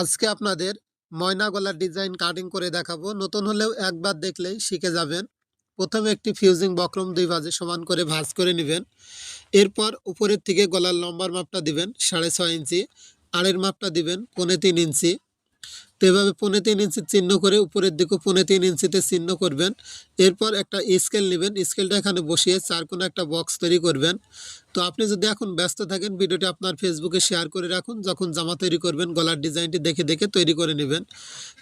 আজকে আপনাদের ময়না গলার ডিজাইন কাটিং করে দেখাবো। নতুন হলেও একবার দেখলেই শিখে যাবেন। প্রথমে একটি ফিউজিং বক্রম দুই ভাজে সমান করে ভাজ করে নেবেন। এরপর উপরের থেকে গলার লম্বার মাপটা দিবেন, সাড়ে ছয় ইঞ্চি। আড়ের মাপটা দিবেন, পৌনে তিন ইঞ্চি। তো এভাবে পৌনে তিন ইঞ্চি চিহ্ন করে উপরের দিকে পৌনে তিন ইঞ্চিতে চিহ্ন করবেন। এরপর একটা স্কেল নেবেন। স্কেলটা এখানে বসিয়ে চার কোনো একটা বক্স তৈরি করবেন। তো আপনি যদি এখন ব্যস্ত থাকেন, ভিডিওটি আপনার ফেসবুকে শেয়ার করে রাখুন। যখন জামা তৈরি করবেন, গলার ডিজাইনটি দেখে দেখে তৈরি করে নেবেন।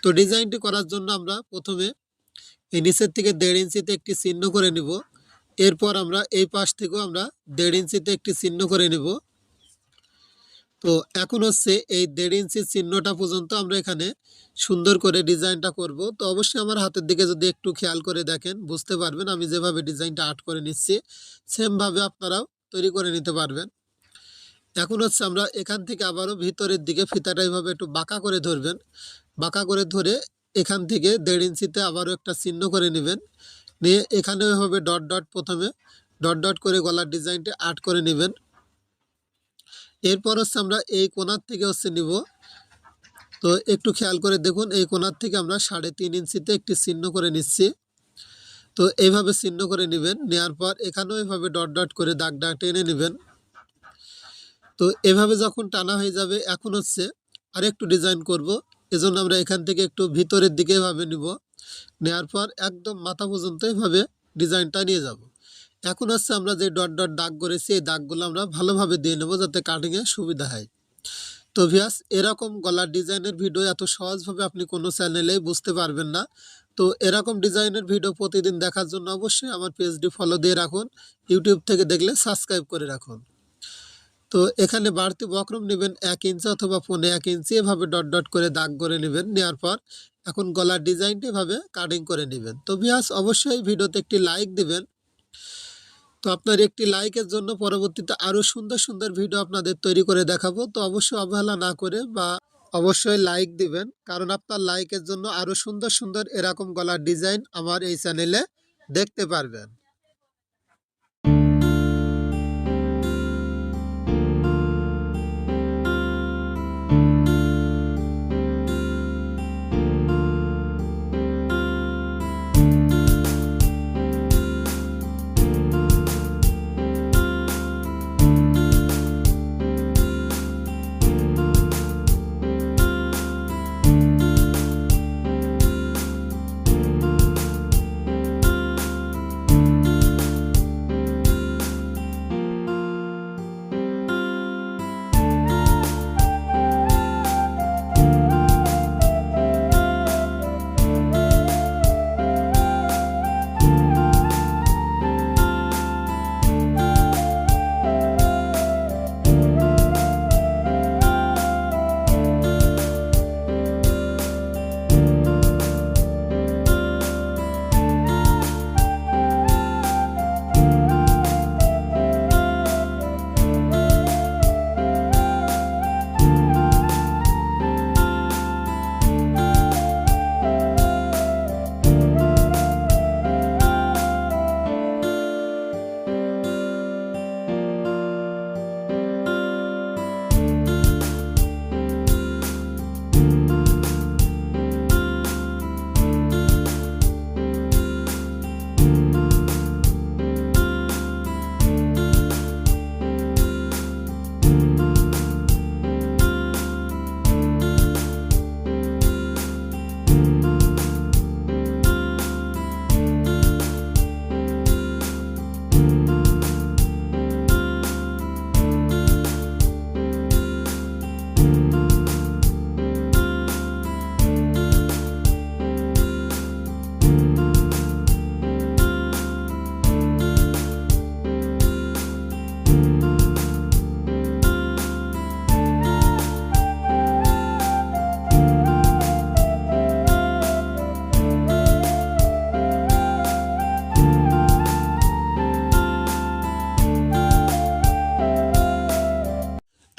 তো ডিজাইনটি করার জন্য আমরা প্রথমে এই নিচের থেকে দেড় ইঞ্চিতে একটি চিহ্ন করে নেব। এরপর আমরা এই পাশ থেকেও আমরা দেড় ইঞ্চিতে একটি চিহ্ন করে নেব। তো এখন হচ্ছে এই দেড় ইঞ্চির চিহ্নটা পর্যন্ত আমরা এখানে সুন্দর করে ডিজাইনটা করব। তো অবশ্যই আমার হাতের দিকে যদি একটু খেয়াল করে দেখেন, বুঝতে পারবেন আমি যেভাবে ডিজাইনটা আর্ট করে নিচ্ছি, সেমভাবে আপনারাও তৈরি করে নিতে পারবেন। এখন হচ্ছে আমরা এখান থেকে আবারও ভিতরের দিকে ফিতাটা এইভাবে একটু বাঁকা করে ধরবেন। বাঁকা করে ধরে এখান থেকে দেড় ইঞ্চিতে আবারও একটা চিহ্ন করে নেবেন। নিয়ে এখানে এভাবে ডট ডট প্রথমে, ডট ডট করে গলার ডিজাইনটা আর্ট করে নেবেন। এরপর হচ্ছে আমরা এই কোনার থেকে হচ্ছে নিব। তো একটু খেয়াল করে দেখুন, এই কোনার থেকে আমরা সাড়ে তিন ইঞ্চিতে একটি চিহ্ন করে নিচ্ছি। তো এইভাবে চিহ্ন করে নেবেন নেওয়ার পর এখানেও এইভাবে ডট ডট করে দাগ দাগ টেনে নেবেন। তো এভাবে যখন টানা হয়ে যাবে, এখন হচ্ছে আর একটু ডিজাইন করব। এজন্য আমরা এখান থেকে একটু ভিতরের দিকে এভাবে নিব। নেওয়ার পর একদম মাথা পর্যন্ত এভাবে ডিজাইনটা নিয়ে যাব। এখন হচ্ছে আমরা যে ডট ডট দাগ করেছি, এই দাগগুলো আমরা ভালোভাবে দিয়ে নেব যাতে কাটিংয়ে সুবিধা হয়। তো ভিয়াস এরকম গলার ডিজাইনের ভিডিও এত সহজভাবে আপনি কোনো চ্যানেলেই বুঝতে পারবেন না। তো এরকম ডিজাইনের ভিডিও প্রতিদিন দেখার জন্য অবশ্যই আমার পেজটি ফলো দিয়ে রাখুন ইউটিউব থেকে দেখলে সাবস্ক্রাইব করে রাখুন। তো এখানে বাড়তি বক্রম নেবেন এক ইঞ্চি অথবা পৌনে এক ইঞ্চি এভাবে ডট ডট করে দাগ করে নেবেন নেওয়ার পর এখন গলার ডিজাইনটি এভাবে কাটিং করে নেবেন। তো ভিয়াস অবশ্যই ভিডিওতে একটি লাইক দিবেন। তো আপনার একটি লাইকের জন্য পরবর্তীতে আরও সুন্দর সুন্দর ভিডিও আপনাদের তৈরি করে দেখাবো। তো অবশ্যই অবহেলা না করে বা অবশ্যই লাইক দিবেন, কারণ আপনার লাইকের জন্য আরও সুন্দর সুন্দর এরকম গলার ডিজাইন আমার এই চ্যানেলে দেখতে পারবেন।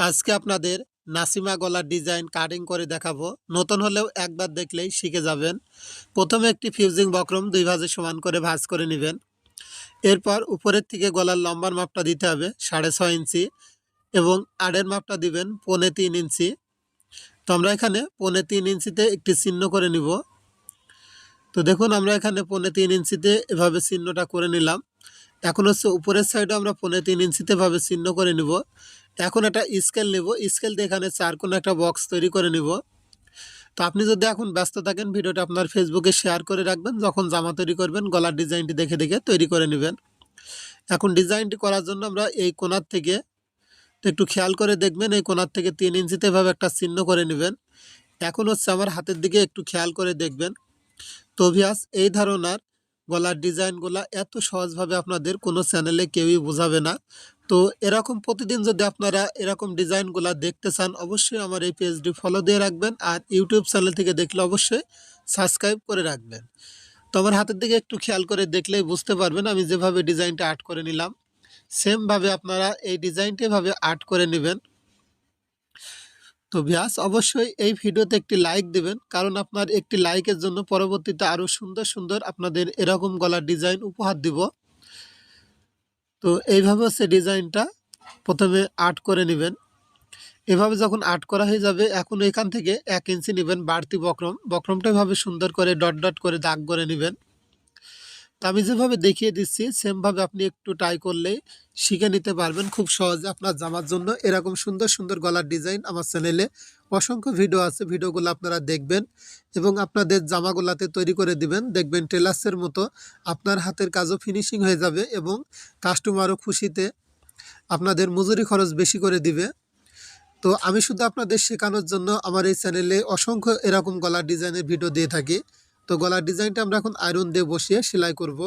আজকে আপনাদের নাসিমা গলার ডিজাইন কাটিং করে দেখাবো। নতুন হলেও একবার দেখলেই শিখে যাবেন। প্রথমে একটি ফিউজিং বক্রম দুই ভাজে সমান করে ভাজ করে নেবেন। এরপর উপরের থেকে গলার লম্বার মাপটা দিতে হবে সাড়ে ছয় ইঞ্চি এবং আড়ের মাপটা দিবেন পৌনে তিন ইঞ্চি। তো আমরা এখানে পৌনে তিন ইঞ্চিতে একটি চিহ্ন করে নিব। তো দেখুন, আমরা এখানে পৌনে তিন ইঞ্চিতে এভাবে চিহ্নটা করে নিলাম। এখন হচ্ছে উপরের সাইডে আমরা পৌনে তিন ইঞ্চিতে এভাবে চিহ্ন করে নিব। এখন একটা স্কেল নেব। স্কেল দিয়ে এখানে চার কোনো একটা বক্স তৈরি করে নেব। তো আপনি যদি এখন ব্যস্ত থাকেন, ভিডিওটা আপনার ফেসবুকে শেয়ার করে রাখবেন। যখন জামা তৈরি করবেন, গলার ডিজাইনটি দেখে দেখে তৈরি করে নেবেন। এখন ডিজাইনটি করার জন্য আমরা এই কোনার থেকে একটু খেয়াল করে দেখবেন, এই কোনার থেকে তিন ইঞ্চিতে এভাবে একটা চিহ্ন করে নেবেন। এখন হচ্ছে আমার হাতের দিকে একটু খেয়াল করে দেখবেন। তো ভিয়াস এই ধারণার গলার ডিজাইনগুলা এত সহজভাবে আপনাদের কোনো চ্যানেলে কেউই বোঝাবে না। তো এরকম প্রতিদিন যদি আপনারা এরকম ডিজাইনগুলা দেখতে চান, অবশ্যই আমার এই পেজটি ফলো দিয়ে রাখবেন আর ইউটিউব চ্যানেল থেকে দেখলে অবশ্যই সাবস্ক্রাইব করে রাখবেন। তো আমার হাতের দিকে একটু খেয়াল করে দেখলেই বুঝতে পারবেন আমি যেভাবে ডিজাইনটা আর্ট করে নিলাম সেমভাবে আপনারা এই ডিজাইনটি এভাবে আর্ট করে নেবেন। তো ভিয়াস অবশ্যই এই ভিডিওতে একটি লাইক দিবেন। কারণ আপনার একটি লাইকের জন্য পরবর্তীতে আরও সুন্দর সুন্দর আপনাদের এরকম গলার ডিজাইন উপহার দিব। তো এইভাবে হচ্ছে ডিজাইনটা প্রথমে আর্ট করে নেবেন। এভাবে যখন আর্ট করা হয়ে যাবে, এখন এখান থেকে এক ইঞ্চি নেবেন বাড়তি বক্রম। বক্রমটা এভাবে সুন্দর করে ডট ডট করে দাগ করে নেবেন। আমি যেভাবে দেখিয়ে দিচ্ছি, সেমভাবে আপনি একটু ট্রাই করলেই শিখে নিতে পারবেন খুব সহজে আপনার জামার জন্য। এরকম সুন্দর সুন্দর গলার ডিজাইন আমার চ্যানেলে অসংখ্য ভিডিও আছে। ভিডিওগুলো আপনারা দেখবেন এবং আপনাদের জামাগুলাতে তৈরি করে দিবেন। দেখবেন টেলার্সের মতো আপনার হাতের কাজও ফিনিশিং হয়ে যাবে এবং কাস্টমারও খুশিতে আপনাদের মজুরি খরচ বেশি করে দিবে। তো আমি শুধু আপনাদের শেখানোর জন্য আমার এই চ্যানেলে অসংখ্য এরকম গলার ডিজাইনের ভিডিও দিয়ে থাকি। তো গলার ডিজাইনটা আমরা এখন আয়রন দিয়ে বসিয়ে সেলাই করব।